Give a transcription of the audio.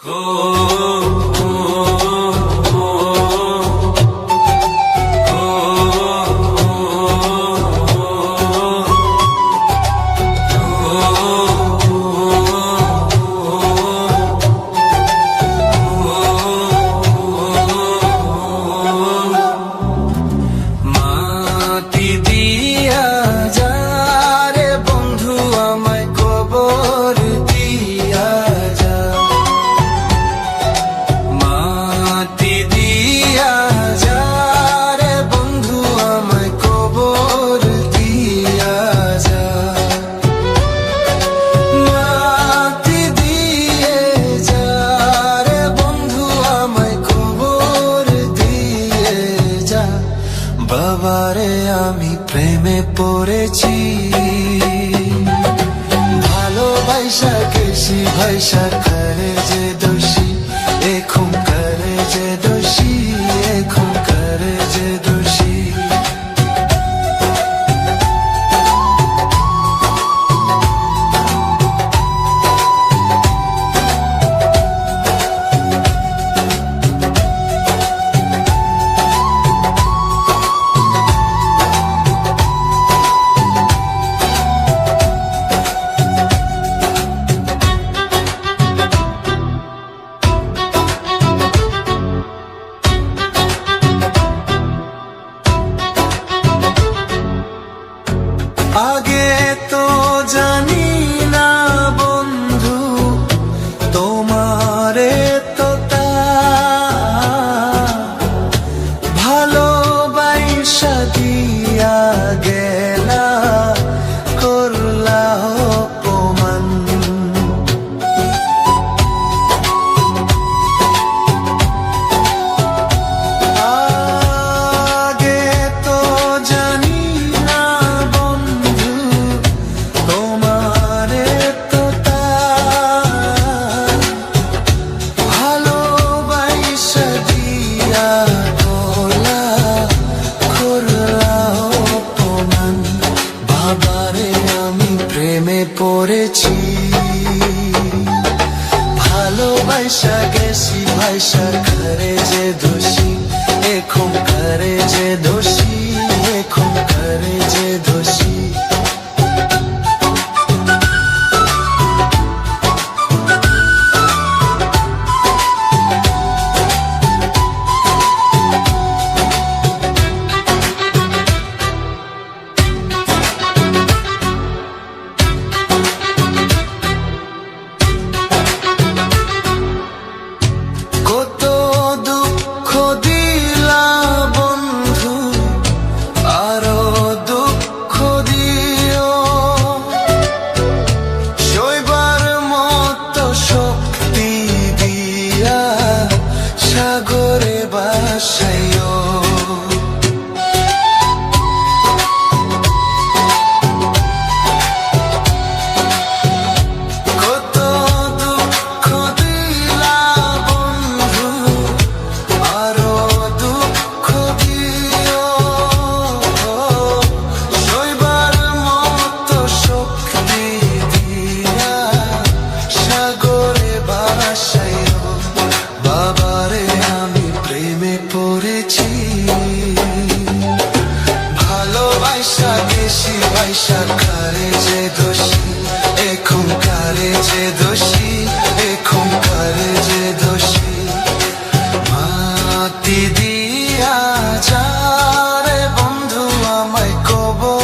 Go. একবারে আমি প্রেমে পড়েছি। ভালোবাসা কেসি ভাইসা করে যে দোষী এখন করে যে care de dușii যে দোষী এখন কার যে দোষী। মাতি দিয়া যারে বন্ধু আমায় কবর